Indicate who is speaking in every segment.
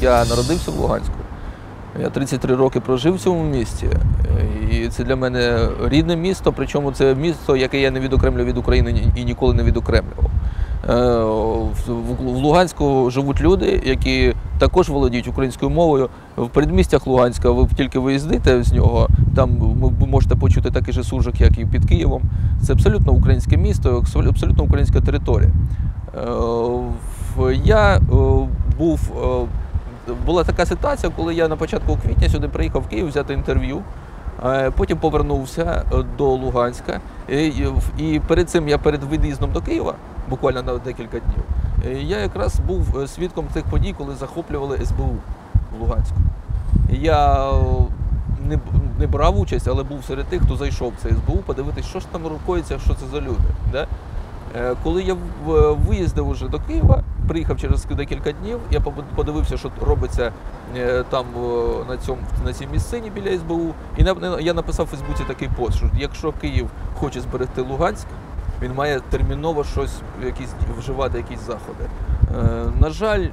Speaker 1: Я народився в Луганську. Я 33 роки прожив в цьому місті. І це для мене рідне місто, причому це місто, яке я не відокремлю від України і ніколи не відокремлював. Е, В Луганську живуть люди, які також володіють українською мовою. В передмістях Луганська ви тільки виїздите з нього, там ви ви можете почути такий же суржик, як і під Києвом. Це абсолютно українське місто, абсолютно українська територія. Е, Я е, був. Була така ситуація, коли я на початку квітня сюди приїхав в Київ взяти інтерв'ю. Е, Потім повернувся е, до Луганська. І, перед цим я перед виїздом до Києва, буквально на декілька днів, е, я якраз був свідком тих подій, коли захоплювали СБУ в Луганську. Я не, не брав участь, але був серед тих, хто зайшов в це СБУ, подивитись, що ж там рукується, що це за люди. Да? Коли я виїздив уже до Києва, приїхав через декілька днів, я подивився, що робиться е, там на цьому на цій місцині біля СБУ. І я написав у Фейсбуці такий пост, що якщо Київ хоче зберегти Луганськ, він має терміново щось якісь вживати якісь заходи. Е, На жаль,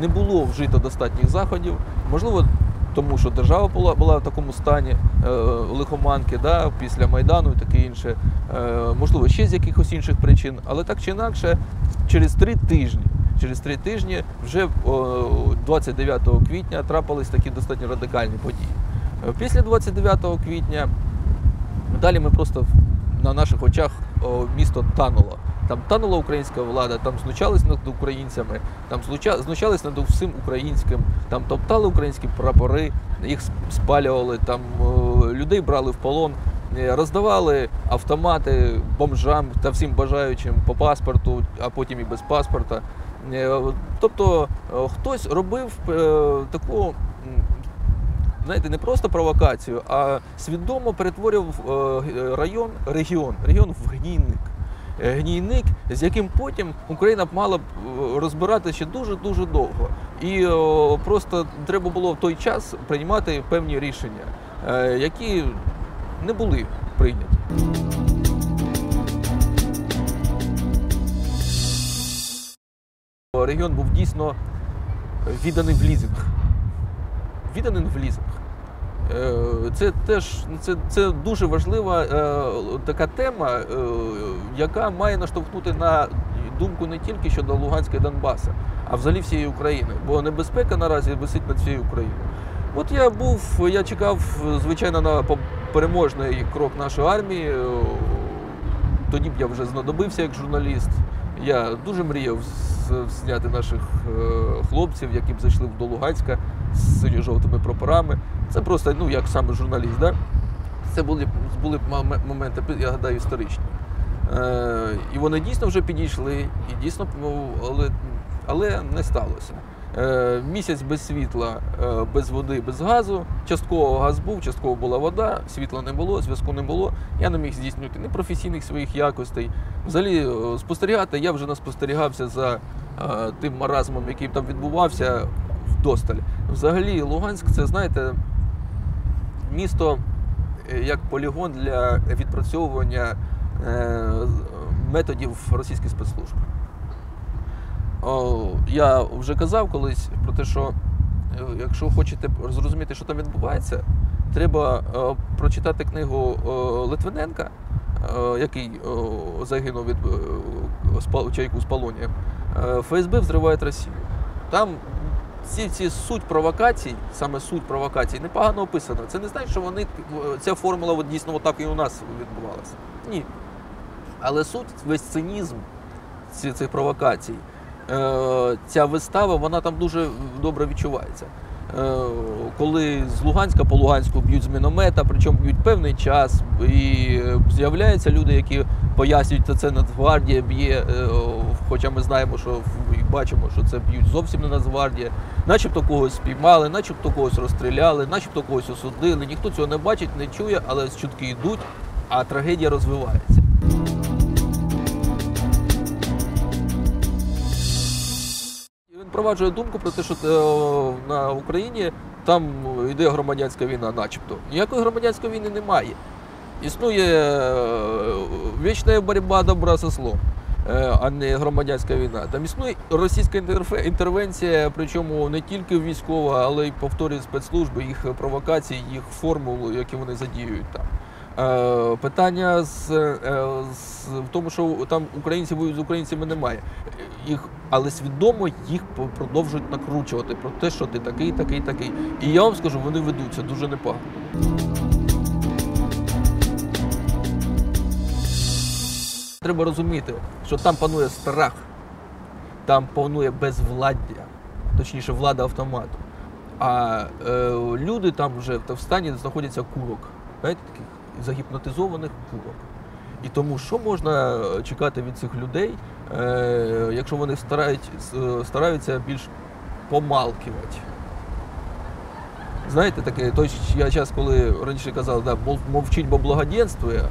Speaker 1: не було вжито достатніх заходів. Можливо, тому що держава була, була в такому стані е, лихоманки да, після Майдану і таке інше. Е, можливо, ще з якихось інших причин, але так чи інакше, через три тижні. Через три тижні вже 29 квітня трапились такі достатньо радикальні події. Е, Після 29 квітня далі ми просто на наших очах місто тануло. Там танула українська влада, там знущались над українцями, там знущались над всім українським, там топтали українські прапори, їх спалювали, там людей брали в полон, е, роздавали автомати бомжам та всім бажаючим по паспорту, а потім і без паспорта. Е, Тобто е, хтось робив е, таку. Знаєте, не просто провокацію, а свідомо перетворював е, район, регіон, регіон в гнійник. Гнійник, з яким потім Україна б мала б е, розбирати ще дуже-дуже довго. І просто треба було в той час приймати певні рішення, які не були прийняті. Регіон був дійсно відданий в лізинг. Відданий в лізинг. Е, Це теж це, це дуже важлива е, така тема, е, яка має наштовхнути на думку не тільки щодо Луганська і Донбаса, а взагалі всієї України. Бо небезпека наразі висить над всією Україною. От я був, я чекав, звичайно, на переможний крок нашої армії. Е, Тоді б я вже знадобився як журналіст. Я дуже мріяв зняти наших е, хлопців, які б зайшли до Луганська з синьо-жовтими прапорами. Це просто, ну, як саме журналіст, да? Це були, були б моменти, я гадаю, історичні. Е, і вони дійсно вже підійшли, і дійсно, ну, але, але не сталося. Е, місяць без світла, е, без води, без газу. Частково газ був, частково була вода, світла не було, зв'язку не було. Я не міг здійснювати ні професійних своїх якостей. Взагалі е, спостерігати, я вже наспостерігався за е, тим маразмом, який там відбувався вдосталь. Взагалі, Луганськ це, знаєте, місто як полігон для відпрацьовування методів російських спецслужб. О, я вже казав колись про те, що е, якщо хочете зрозуміти, що там відбувається, треба е, прочитати книгу е, Литвиненка, який загинув від чайку з полонієм. ФСБ взриває Росію. Там ці, ці суть провокацій, саме суть провокацій, непогано описано. Це не значить, що вони ця формула от, дійсно отак і у нас відбувалася. Ні. Але суть, весь цинізм цих провокацій, ця вистава, вона там дуже добре відчувається. Е, коли з Луганська по Луганську б'ють з міномета, причому б'ють певний час, і е, з'являються люди, які пояснюють, що це Нацгвардія б'є, е, хоча ми знаємо, що і бачимо, що це б'ють зовсім не Нацгвардія, начебто когось спіймали, начебто когось розстріляли, начебто когось осудили. Ніхто цього не бачить, не чує, але чутки йдуть, а трагедія розвивається. Впроваджує думку про те, що е, на Україні там йде громадянська війна, начебто. Ніякої громадянської війни немає. Існує е, вічна боротьба добра зі злом. е, а не громадянська війна. Там існує російська інтервенція, причому не тільки військова, але й повторює спецслужби, їх провокації, їх формул, які вони задіюють там. Питання з, з в тому, що там українці воюють з українцями, немає. Їх, але свідомо їх продовжують накручувати про те, що ти такий, такий, такий. І я вам скажу, вони ведуться дуже непогано. Треба розуміти, що там панує страх, там панує безвладдя, точніше, влада автомату. А е, люди там вже в стані знаходяться курок, знаєте, таких загіпнотизованих курок. І тому що можна е, чекати від цих людей, е, якщо вони старають, стараються більш помалкивати. Знаєте, таке, той я час, коли раніше казав, да, мовчить, бо благоденствує,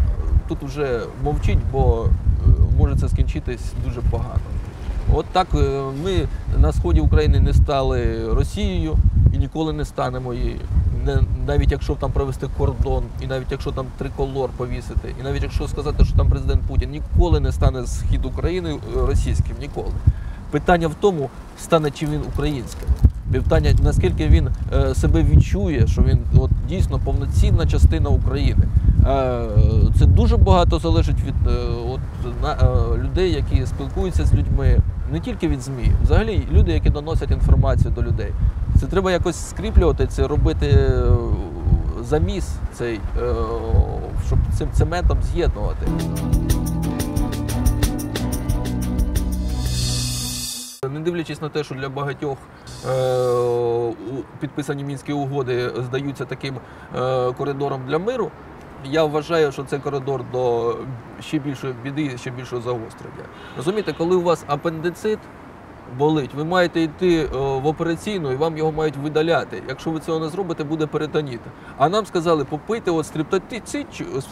Speaker 1: тут вже мовчить, бо е, може це скінчитись дуже погано. От так е, ми на сході України не стали Росією і ніколи не станемо її. Не, навіть якщо там провести кордон, і навіть якщо там триколор повісити, і навіть якщо сказати, що там президент Путін ніколи не стане схід України е, російським, ніколи. Питання в тому, стане чи він українським. Питання, наскільки він е, себе відчує, що він от, дійсно повноцінна частина України. Е, це дуже багато залежить від е, от, на, е, людей, які спілкуються з людьми, не тільки від ЗМІ, взагалі люди, які доносять інформацію до людей. Це треба якось скріплювати, це робити е, заміс цей, е, щоб цим цементом з'єднувати. Не дивлячись на те, що для багатьох е, підписані мінські угоди здаються таким е, коридором для миру, я вважаю, що це коридор до ще більшої біди, ще більшого загострення. Розумієте, коли у вас апендицит болить, ви маєте йти е, в операційну і вам його мають видаляти. Якщо ви цього не зробите, буде перитоніт. А нам сказали, попийте от стриптоцит,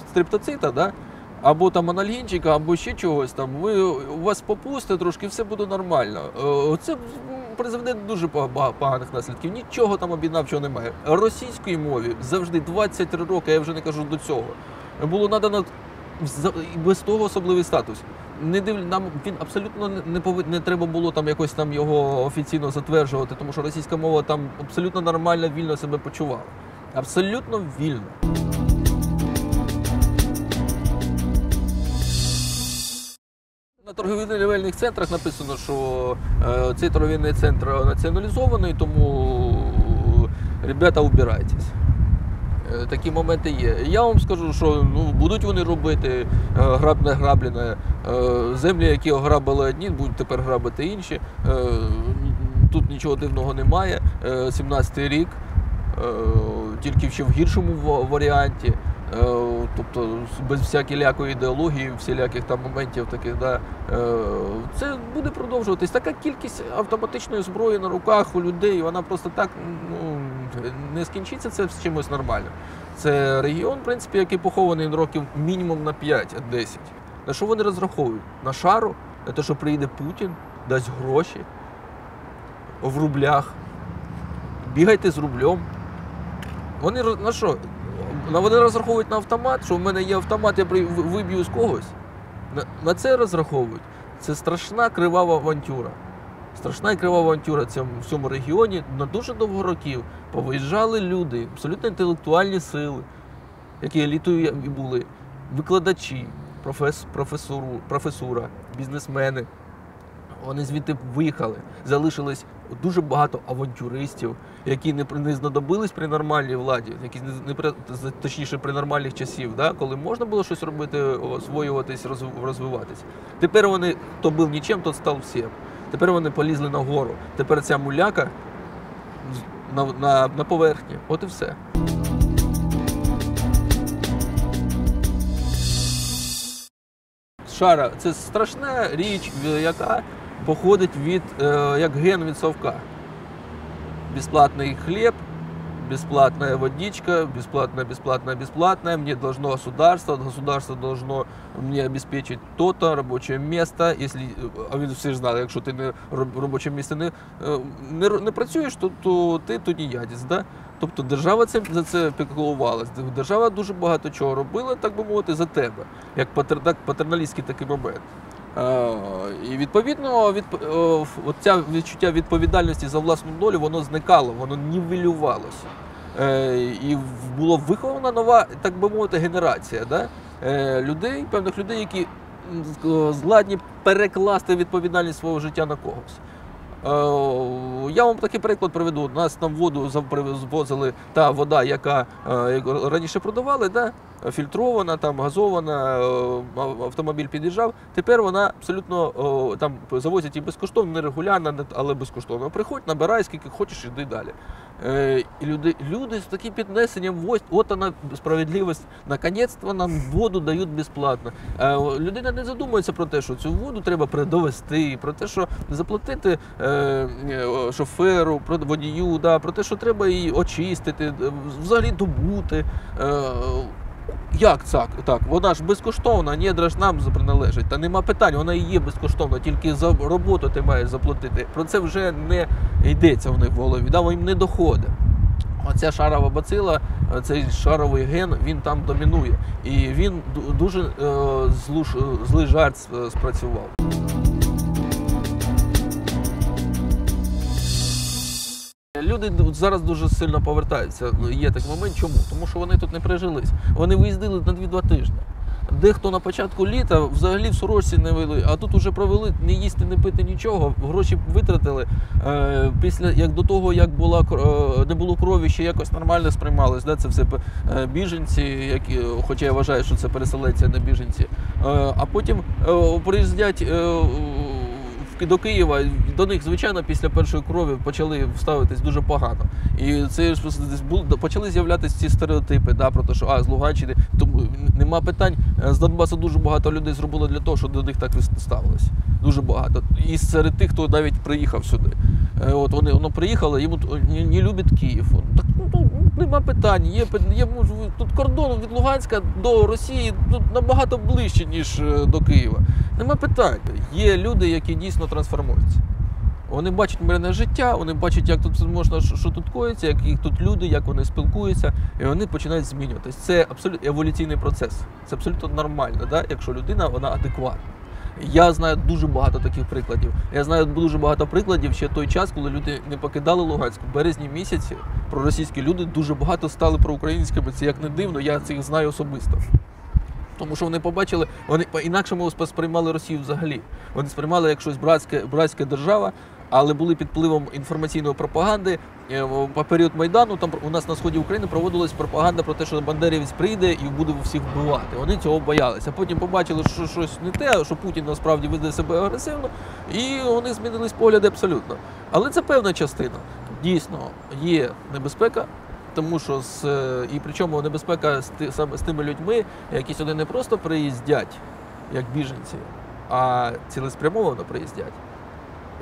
Speaker 1: стриптоцита, да? або там анальгінчика, або ще чогось там. Ви у вас попусте трошки, все буде нормально. Е, Це призведе до дуже пога- поганих наслідків. Нічого там об'єднавчого немає. Російської мові завжди 23 роки, я вже не кажу до цього. Було надано без того особливий статус. Не див... нам він абсолютно не- не не треба було там якось там його офіційно затверджувати, тому що російська мова там абсолютно нормально, вільно себе почувала. Абсолютно вільно. На торговельних центрах написано, що е, цей торговельний центр націоналізований, тому ребята убирайтесь. Е, Такі моменти є. Я вам скажу, що ну, будуть вони робити е, грабне граблене. Е, Землі, які ограбили одні, будуть тепер грабити інші. Тут нічого дивного немає. Е, 17-й рік, тільки ще в гіршому варіанті. Тобто без всякілякої ідеології, всіляких там моментів таких, да, це буде продовжуватись. Така кількість автоматичної зброї на руках у людей, вона просто так ну, не скінчиться це з чимось нормальним. Це регіон, в принципі, який похований років мінімум на 5-10. На що вони розраховують? На шару, на те, що приїде Путін, дасть гроші в рублях. Бігайте з рублем. Вони на що? Вони розраховують на автомат, що в мене є автомат, я виб'ю з когось. На це розраховують. Це страшна кривава авантюра. Страшна і кривава авантюра в цьому, регіоні на дуже довго років повиїжджали люди, абсолютно інтелектуальні сили, які елітою і були, викладачі, профес, професору, професура, бізнесмени. Вони звідти виїхали. Залишилось дуже багато авантюристів, які не, не знадобились при нормальній владі, які не, при, точніше при нормальних часів, да, коли можна було щось робити, освоюватись, розв- розвиватись. Тепер вони, хто був нічим, тот став всім. Тепер вони полізли на гору. Тепер ця муляка на, на, на поверхні. От і все. Шара це страшна річ, яка походить від е, як ген від совка. Безплатний хлеб, бесплатная водичка, бесплатная, бесплатная, бесплатная. Мне должно государство, государство должно мне обеспечить то-то, робоче место. Если, а ви всі ж знали, якщо ти не робоче місце не, не, не працюєш, то, то ти тунеядець. Да? Тобто держава цим за це піклувалась. Держава дуже багато чого робила, так би мовити, за тебе, як патерналістський такий момент. Е, І відповідно, від, ця відчуття відповідальності за власну долю, воно зникало, воно нівелювалося. Е, І було вихована нова, так би мовити, генерація да? е, людей, певних людей, які зладні перекласти відповідальність свого життя на когось. Е, Я вам такий приклад приведу. Нас там воду зав- звозили та вода, яка е, раніше продавали, да? Фільтрована, там газована, е, автомобіль під'їжджав. Тепер вона абсолютно там завозять її безкоштовно, нерегулярно, не- але безкоштовно. Приходь, набирай, скільки хочеш, іди далі. Е, І люди, люди з таким піднесенням, ось от вона справедливість. Наконець-то нам воду дають безплатно. Е, Людина не задумується про те, що цю воду треба передовести, про те, що заплатити е, е, шоферу, про водію, да, про те, що треба її очистити, е, взагалі добути. Е, як так? Так, вона ж безкоштовна, недра ж нам приналежить. Та нема питань, вона і є безкоштовна, тільки за роботу ти маєш заплатити. Про це вже не йдеться в них в голові, да, їм не доходить. Оця шарова бацила, цей шаровий ген, він там домінує. І він дуже е, злий жарт спрацював. Люди зараз дуже сильно повертаються. Ну, Є такий момент. Чому? Тому що вони тут не прижились. Вони виїздили на 2-2 тижні. Дехто на початку літа взагалі в сорочці не вели, а тут уже провели не їсти, не пити нічого, гроші витратили. Е, після як до того, як була е, не було крові, ще якось нормально сприймалось. Да? Це все е, біженці, які, хоча я вважаю, що це переселенці, а не біженці. Е, а потім е, приїздять. Е, до Києва до них, звичайно, після першої крові почали ставитись дуже погано. І це ж почали з'являтися ці стереотипи, да, про те, що а з Луганщини, тому нема питань. Е, З Донбасу дуже багато людей зробило для того, щоб до них так ставилось. Дуже багато. І серед тих, хто навіть приїхав сюди. Е, От вони воно приїхали, йому т- не, люблять Київ. Так ну, ну, нема питань. Є, є тут кордон від Луганська до Росії тут набагато ближче, ніж е, до Києва. Нема питань. Є люди, які дійсно трансформуються. Вони бачать мирне життя, вони бачать, як тут можна, що, тут коїться, як тут люди, як вони спілкуються, і вони починають змінюватись. Це абсолютно еволюційний процес. Це абсолютно нормально, да? якщо людина вона адекватна. Я знаю дуже багато таких прикладів. Я знаю дуже багато прикладів ще той час, коли люди не покидали Луганськ. В березні місяці проросійські люди дуже багато стали проукраїнськими. Це як не дивно, я цих знаю особисто. Тому що вони побачили, вони по-інакшому сприймали Росію взагалі. Вони сприймали як щось братське, братська держава, але були під впливом інформаційної пропаганди. Е, По період Майдану там у нас на сході України проводилась пропаганда про те, що Бандерівець прийде і буде всіх вбивати. Вони цього боялися. Потім побачили, що щось не те, що Путін насправді веде себе агресивно, і вони змінились погляди абсолютно. Але це певна частина. Дійсно, є небезпека, тому що з е, і причому небезпека з саме з тими людьми, які сюди не просто приїздять як біженці, а цілеспрямовано приїздять.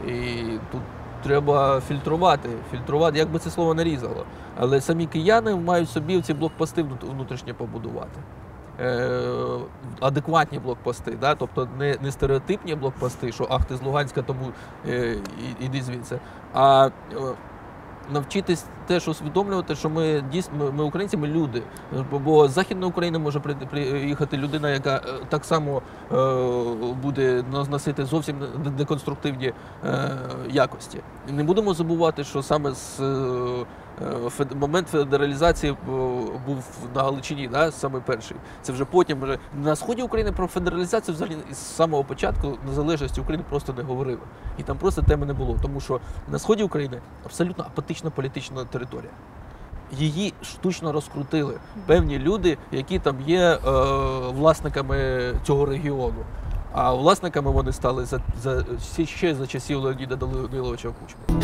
Speaker 1: І тут треба фільтрувати, фільтрувати, як би це слово не різало. Але самі кияни мають собі ці блокпости внутрішньо побудувати. Е, адекватні блокпости, да? тобто не, не стереотипні блокпости, що ах, ти з Луганська, тому е, іди звідси. А е, навчитись теж усвідомлювати, що ми дійсно ми, українці, ми люди. Бо, з Західної України може приїхати людина, яка е, так само е, буде носити зовсім деконструктивні е, якості. Не будемо забувати, що саме з момент федералізації був на Галичині, да, саме перший. Це вже потім вже на сході України про федералізацію взагалі з самого початку незалежності України просто не говорили. І там просто теми не було, тому що на сході України абсолютно апатична політична територія. Її штучно розкрутили певні люди, які там є е, власниками цього регіону. А власниками вони стали за, за ще- за часів Леоніда Даниловича Кучми.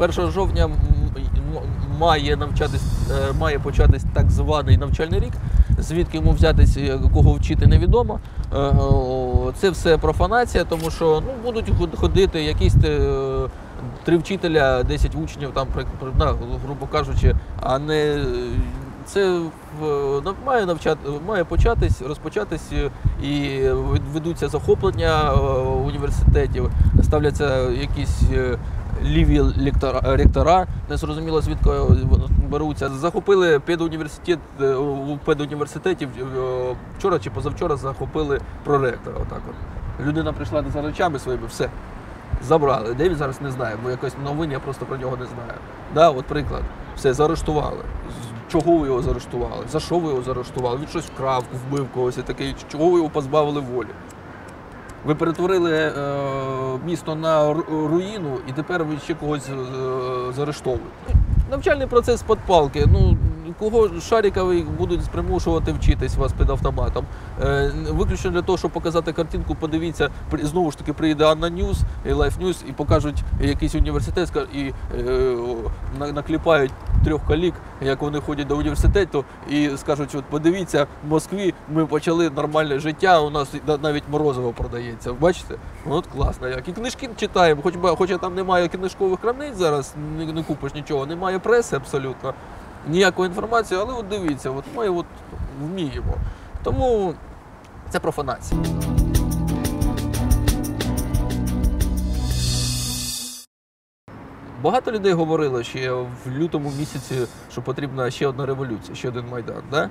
Speaker 1: 1 жовтня має навчатись, е, має початись так званий навчальний рік. Звідки йому взятись, е, кого вчити, невідомо. Е, Це все профанація, тому що ну, будуть ход- ходити якісь е, три вчителя, 10 учнів, там, грубо кажучи, а не е, це має навчати, має початись, розпочатись е, і ведуться захоплення е, університетів, ставляться якісь е, ліві лектора, ректора, не зрозуміло звідки беруться. Захопили педуніверситет е, у педуніверситеті е, вчора чи позавчора захопили проректора. Отак от. Людина прийшла за речами своїми, все. Забрали. Де він зараз не знаю, бо якось новин я просто про нього не знаю. Да, от приклад. Все, заарештували. Чого ви його заарештували? За що ви його заарештували? Він щось вкрав, вбив когось і таке. Чого ви його позбавили волі? Ви перетворили е, місто на руїну і тепер ви ще когось е, заарештовуєте. Навчальний процес під палки. Ну, кого шарикові будуть примушувати вчитись вас під автоматом. Е, виключно для того, щоб показати картинку, подивіться, знову ж таки приїде Анна Ньюс і Life News і покажуть якийсь університет і на- накліпають трьох колік, як вони ходять до університету, і скажуть: от подивіться, в Москві ми почали нормальне життя, у нас навіть морозиво продається. Бачите? От класно. Як і книжки читаємо, хоч хоча там немає книжкових крамниць зараз, не, не купиш нічого, немає преси абсолютно, ніякої інформації, але от дивіться, от ми от вміємо. Тому це профанація. Багато людей говорило ще в лютому місяці, що потрібна ще одна революція, ще один майдан. Да?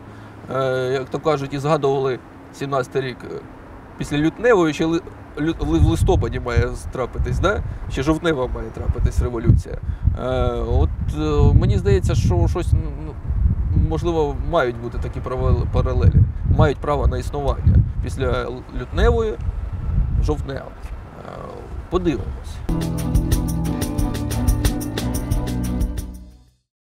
Speaker 1: Е, як то кажуть, і згадували 17 рік е, після лютневої, ще ли, в листопаді має трапитись, да? ще жовтнева має трапитись революція. Е, от е, мені здається, що щось ну, можливо мають бути такі паралелі, мають право на існування після лютневої, жовтнева. Е, подивимось.